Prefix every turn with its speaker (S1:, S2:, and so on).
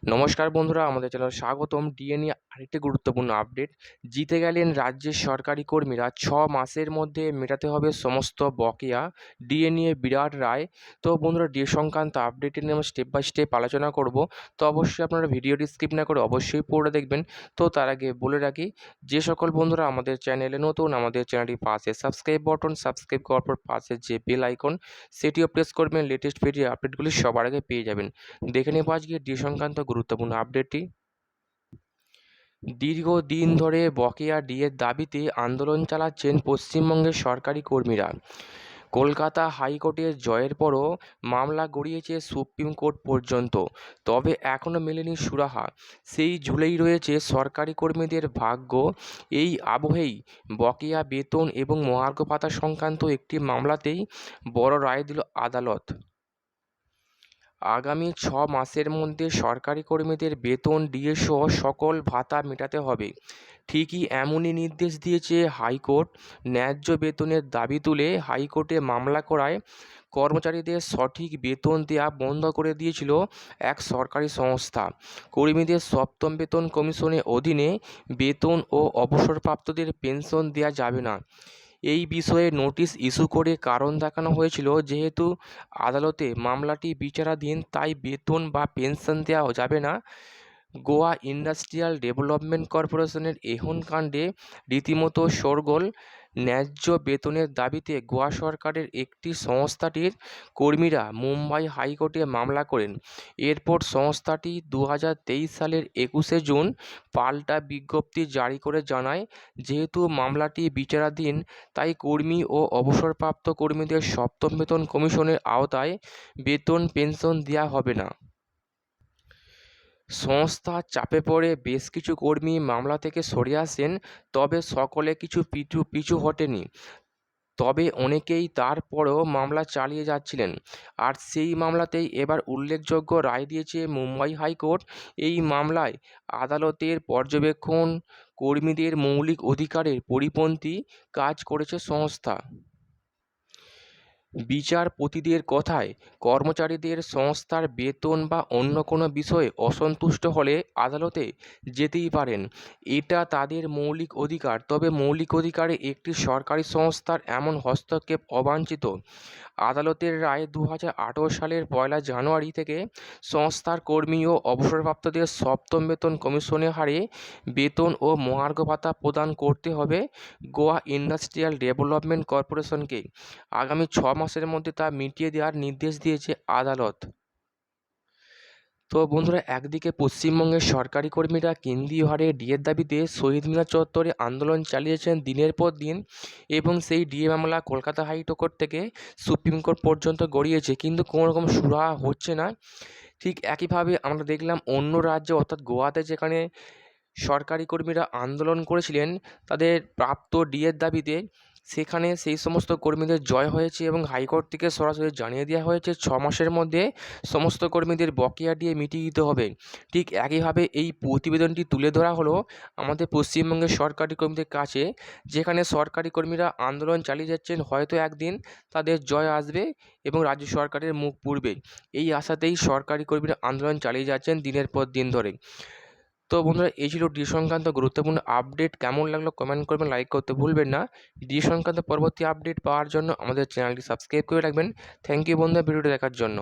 S1: নমস্কার বন্ধুরা, আমাদের চ্যানেল স্বাগতম। ডিএ নিয়ে আরেকটি গুরুত্বপূর্ণ আপডেট। জিতে গেলেন রাজ্যের সরকারি কর্মীরা। ছ মাসের মধ্যে মেটাতে হবে সমস্ত বকেয়া। ডিএ নিয়ে বিরাট রায়। তো বন্ধুরা, ডিএ সংক্রান্ত আপডেট নিয়ে আমরা স্টেপ বাই স্টেপ আলোচনা করব। তো অবশ্যই আপনারা ভিডিওটি স্কিপ না করে অবশ্যই পড়ে দেখবেন। তো তার আগে বলে রাখি, যে সকল বন্ধুরা আমাদের চ্যানেলে নতুন, আমাদের চ্যানেলটি পাশে সাবস্ক্রাইব বটন সাবস্ক্রাইব করার পর পাশে যে বেল আইকন সেটিও প্রেস করবেন। লেটেস্ট ভিডিও আপডেটগুলি সবার আগে পেয়ে যাবেন। দেখে নেব আজকে ডি সংক্রান্ত গুরুত্বপূর্ণ আপডেটটি দীর্ঘদিন ধরে বকেয়া ডিএর দাবিতে আন্দোলন চালাচ্ছেন পশ্চিমবঙ্গের সরকারি কর্মীরা। কলকাতা হাইকোর্টের জয়ের পরও মামলা গড়িয়েছে সুপ্রিম কোর্ট পর্যন্ত, তবে এখনও মেলেনি সুরাহা। সেই ঝুলেই রয়েছে সরকারি কর্মীদের ভাগ্য। এই আবহেই বকেয়া বেতন এবং মহার্ঘ ভাতা সংক্রান্ত একটি মামলাতেই বড় রায় দিল আদালত। আগামী ছ মাসের মধ্যে সরকারি কর্মীদের বেতন ডিএ সহ সকল ভাতা মেটাতে হবে। ঠিকই এমনই নির্দেশ দিয়েছে হাইকোর্ট। ন্যায্য বেতনের দাবি তুলে হাইকোর্টে মামলা করায় কর্মচারীদের সঠিক বেতন দেওয়া বন্ধ করে দিয়েছিল এক সরকারি সংস্থা। কর্মীদের সপ্তম বেতন কমিশনের অধীনে বেতন ও অবসরপ্রাপ্তদের পেনশন দেওয়া যাবে না। এই বিষয়ে নোটিশ ইস্যু করে কারণ দেখানো হয়েছিল যেহেতু আদালতে মামলাটি বিচারাধীন, তাই বেতন বা পেনশন দেওয়া যাবে না। গোয়া ইন্ডাস্ট্রিয়াল ডেভেলপমেন্ট কর্পোরেশনের এহন কাণ্ডে রীতিমতো শোরগোল। ন্যায্য বেতনের দাবিতে গোয়া সরকারের একটি সংস্থাটির কর্মীরা মুম্বাই হাইকোর্টে মামলা করেন। এরপর সংস্থাটি দু হাজার তেইশ সালের একুশে জুন পাল্টা বিজ্ঞপ্তি জারি করে জানায়, যেহেতু মামলাটি বিচারাধীন, তাই কর্মী ও অবসরপ্রাপ্ত কর্মীদের সপ্তম বেতন কমিশনের আওতায় বেতন পেনশন দেওয়া হবে না। সংস্থার চাপে পড়ে বেশ কিছু কর্মী মামলা থেকে সরে আসেন, তবে সকলে কিছু পিছু পিছু হটেনি। তবে অনেকেই তারপরেও মামলা চালিয়ে যাচ্ছিলেন। আর সেই মামলাতেই এবার উল্লেখযোগ্য রায় দিয়েছে মুম্বাই হাইকোর্ট। এই মামলায় আদালতের পর্যবেক্ষণ কর্মীদের মৌলিক অধিকারের পরিপন্থী কাজ করেছে সংস্থা। বিচারপতিদের কথায় কর্মচারীদের সংস্থার বেতন বা অন্য কোনো বিষয়ে অসন্তুষ্ট হলে আদালতে যেতেই পারেন। এটা তাদের মৌলিক অধিকার, তবে মৌলিক অধিকারে একটি সরকারি সংস্থার এমন হস্তক্ষেপ অবাঞ্ছিত। আদালতের রায় দু হাজার আঠেরো সালের পয়লা জানুয়ারি থেকে সংস্থার কর্মী ও অবসরপ্রাপ্তদের সপ্তম বেতন কমিশনের হারে বেতন ও মহার্ঘ ভাতা প্রদান করতে হবে গোয়া ইন্ডাস্ট্রিয়াল ডেভেলপমেন্ট কর্পোরেশনকে। আগামী ছ মাসের মধ্যে তা মিটিয়ে দেওয়ার নির্দেশ দিয়েছে আদালত। তো বন্ধুরা, একদিকে পশ্চিমবঙ্গের সরকারি কর্মীরা কেন্দ্রীয় হারে ডিএর দাবিতে শহীদ মিনার চত্বরে আন্দোলন চালিয়েছেন দিনের পর দিন এবং সেই ডিএ মামলা কলকাতা হাইকোর্ট থেকে সুপ্রিম কোর্ট পর্যন্ত গড়িয়েছে। কিন্তু কোনো রকম সুরাহা হচ্ছে না। ঠিক একইভাবে আমরা দেখলাম অন্য রাজ্যে, অর্থাৎ গোয়াতে যেখানে সরকারি কর্মীরা আন্দোলন করেছিলেন, তাদের প্রাপ্ত ডিএর দাবিতে সেখানে সেই সমস্ত কর্মীদের জয় হয়েছে এবং হাইকোর্ট থেকে সরাসরি জানিয়ে দেওয়া হয়েছে, ছ মাসের মধ্যে সমস্ত কর্মীদের বকেয়া দিয়ে মিটিয়ে দিতে হবে। ঠিক একইভাবে এই প্রতিবেদনটি তুলে ধরা হলো আমাদের পশ্চিমবঙ্গের সরকারি কর্মীদের কাছে, যেখানে সরকারি কর্মীরা আন্দোলন চালিয়ে যাচ্ছেন, হয়তো একদিন তাদের জয় আসবে এবং রাজ্য সরকারের মুখ পুড়বে। এই আশাতেই সরকারি কর্মীরা আন্দোলন চালিয়ে যাচ্ছেন দিনের পর দিন ধরে। তো বন্ধুরা, এই ছিল ডি সংক্রান্ত গুরুত্বপূর্ণ আপডেট কেমন লাগল কমেন্ট করবেন লাইক করতে ভুলবেন না। ডি সংক্রান্ত পরবর্তী আপডেট পাওয়ার জন্য আমাদের চ্যানেলটি সাবস্ক্রাইব করে রাখবেন। থ্যাংক ইউ বন্ধুরা, ভিডিওটি দেখার জন্য।